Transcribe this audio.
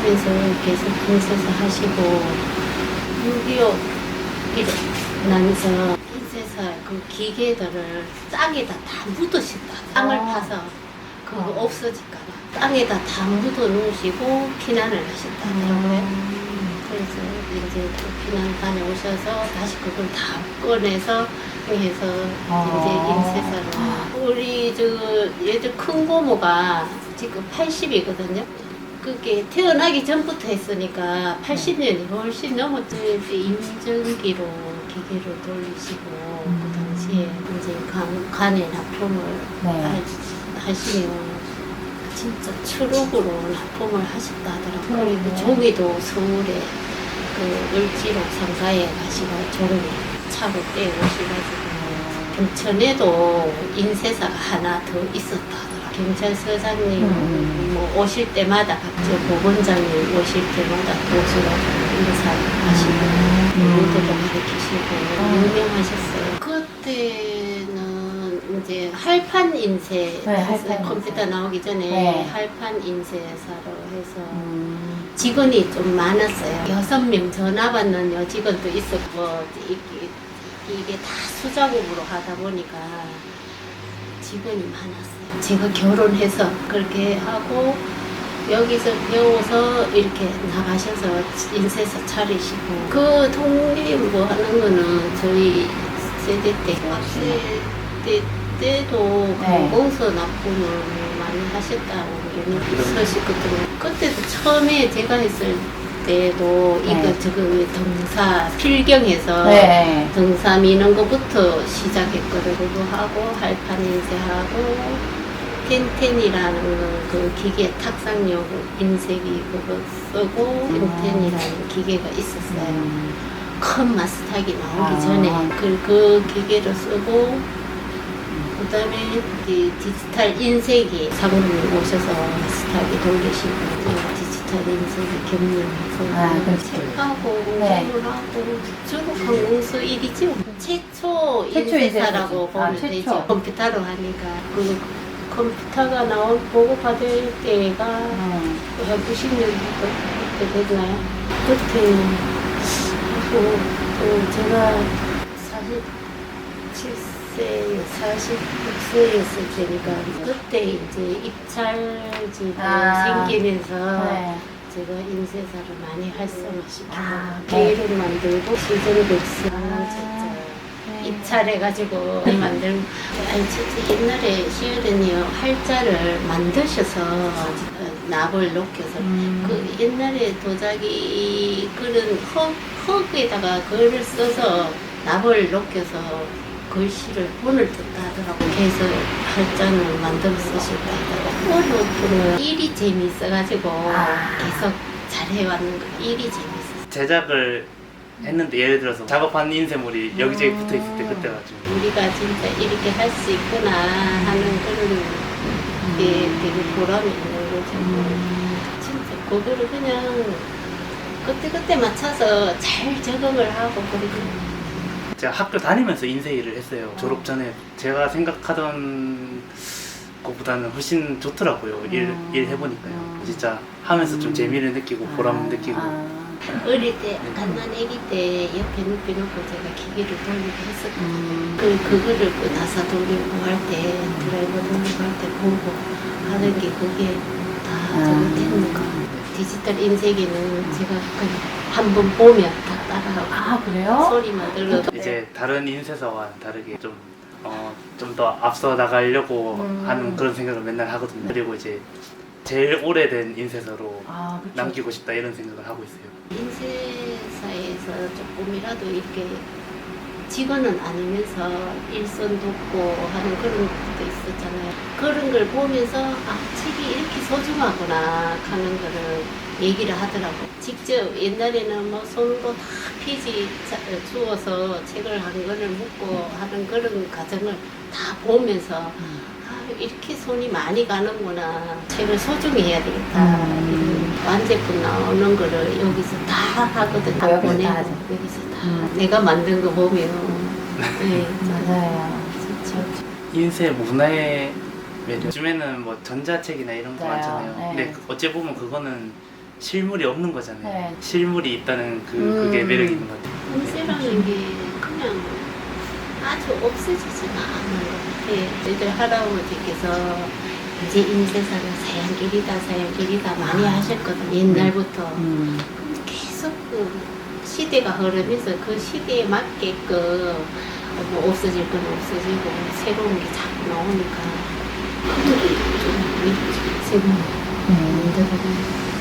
그래서 계속 인쇄사 하시고 6.25 이래 나면서 인쇄사 그 기계들을 땅에다 다 묻으신다. 땅을 아. 파서 그거 아. 없어질까봐 땅에다 다 묻어 놓으시고 피난을 하셨다더라고요. 음. 그래서 이제 또 피난 다녀오셔서 다시 그걸 다 꺼내서 해서 아. 이제 인쇄사로 우리 저 예전 큰 고모가 지금 80이거든요. 그게 태어나기 전부터 했으니까 80년이 훨씬 넘었죠. 이제 인증기로 기계로 돌리시고 그 당시에 이제 간, 간에 납품을 네. 하- 하시면 진짜 추록으로 납품을 하셨다 하더라고요. 음. 그리고 종이도 서울에 그 을지로 상가에 가시고 종이 차로 떼오셔가지고 경천에도 인쇄사가 하나 더 있었다. 경찰 서장님 음. 뭐 오실 때마다 각종 보건장님 오실 때마다 도시가지고 인사하시고 음. 모두도 가르치시고 아. 유명하셨어요. 그때는 이제 할판 인쇄 네, 할판 컴퓨터 인쇄. 나오기 전에 네. 할판 인쇄사로 해서 음. 직원이 좀 많았어요. 여섯 명 전화 받는 여직원도 있었고 이게, 이게 다 수작업으로 하다 보니까 직원이 많았어요. 제가 결혼해서 그렇게 하고 여기서 배워서 이렇게 나가셔서 인쇄사 차리시고 그 독립뭐 하는 거는 저희 세대 때때 때도 네. 공서 납품을 많이 하셨다는 게 있으시거든요. 그때도 처음에 제가 했을 때 도 네. 이거 왜 등사 필경에서 네. 등사 미는 것부터 시작했거든요. 그거 하고 할판 인쇄하고 텐텐이라는 그 기계 탁상용 인쇄기 그거 쓰고 텐텐이라는 기계가 있었어요. 음. 큰 마스탁이 나오기 아. 전에 그, 그 기계를 쓰고 그 다음에 이 디지털 인쇄기 상무님 오셔서 마스탁이 돌리시고 디지털 인쇄기 경영해서 아, 그렇죠. 책하고 네. 공부하고 중국 항공수 일이죠. 최초 최초 인쇄사라고 인쇄사지. 보면 아, 최초. 되죠. 컴퓨터로 하니까 그 컴퓨터가 나온 보고 받을 때가 음. 한 90년부터 그때 됐나요? 그때 하고 또 제가 47세, 46세였을 때니까 그때 이제 입찰지도 아. 생기면서 네. 제가 인쇄사를 많이 활성화시키고 아, 네. 게일을 만들고 하나 아. 쳤죠. 네. 입찰해가지고 만들 아니 진짜 옛날에 시어른이요 할자를 만드셔서 납을 녹여서 음. 그 옛날에 도자기 그런 흙, 흙에다가 글을 써서 납을 녹여서 글씨를 본을 뜯다 하더라고 그래서 할자는 만들어 쓰실까 하다가 어려웠더니 일이 재미있어가지고 아. 계속 잘해왔는 거 일이 재밌었어 제작을 했는데 예를 들어서 작업한 인쇄물이 여기저기 음. 붙어 있을 때 그때가 좀 우리가 진짜 이렇게 할 수 있구나 하는 그런 게 되게 보람이 있는 거죠. 음. 진짜 그거를 그냥 그때그때 맞춰서 잘 적응을 하고 그리고 제가 학교 다니면서 인쇄 일을 했어요 졸업 전에 제가 생각하던 것보다는 훨씬 좋더라고요 일, 음. 일 해보니까요 음. 진짜 하면서 좀 재미를 느끼고 보람 아, 느끼고 아. 어릴 때 갓난 아기 때 옆에 눕혀 놓고 제가 기계를 돌리고 했었거든요. 음. 그, 그거를 그 나사 돌리고 할 때 드라이버 돌리고 할 때 보고 하는 게 그게 다 아. 저기 되는 거. 디지털 인쇄기는 제가 그냥 한 번 보면 다 아 그래요? 소리만 들려도 이제 다른 인쇄사와 다르게 좀 어, 좀 더 앞서 나가려고 음. 하는 그런 생각을 맨날 하거든요 그리고 이제 제일 오래된 인쇄사로 아 그쵸. 남기고 싶다 이런 생각을 하고 있어요 인쇄사에서 조금이라도 이렇게 직원은 아니면서 일손 돕고 하는 그런 것도 있었잖아요. 그런 걸 보면서 아 책이 이렇게 소중하구나 하는 거를 얘기를 하더라고. 직접 옛날에는 뭐 손으로 다 피지 자- 주워서 책을 한 권을 묶고 하는 그런 과정을 다 보면서 음. 아, 이렇게 손이 많이 가는구나. 책을 소중히 해야 되겠다. 음. 이런 완제품 나오는 거를 여기서 다 하거든. 다 아, 여기서 다 보내고 하죠. 여기서 다. 음. 내가 만든 거 보면. 네, 맞아요. 진짜. 인쇄 문화의 매력. 요즘에는 뭐 전자책이나 이런 거 맞아요. 많잖아요. 네. 근데 그- 어찌 보면 그거는 실물이 없는 거잖아요. 네. 실물이 있다는 그 음. 그게 매력이 있는 것 같아요. 인쇄라는 게 그냥 아주 없어지지가 것 같아요. 저희들 할아버지께서 이제 인쇄사를 사양 길이다 사양 길이다 많이 하셨거든요. 옛날부터. 음. 계속 그 시대가 흐르면서 그 시대에 맞게끔 뭐 없어질 건 없어지고 새로운 게 자꾸 나오니까 그게 좀. 새로운 거.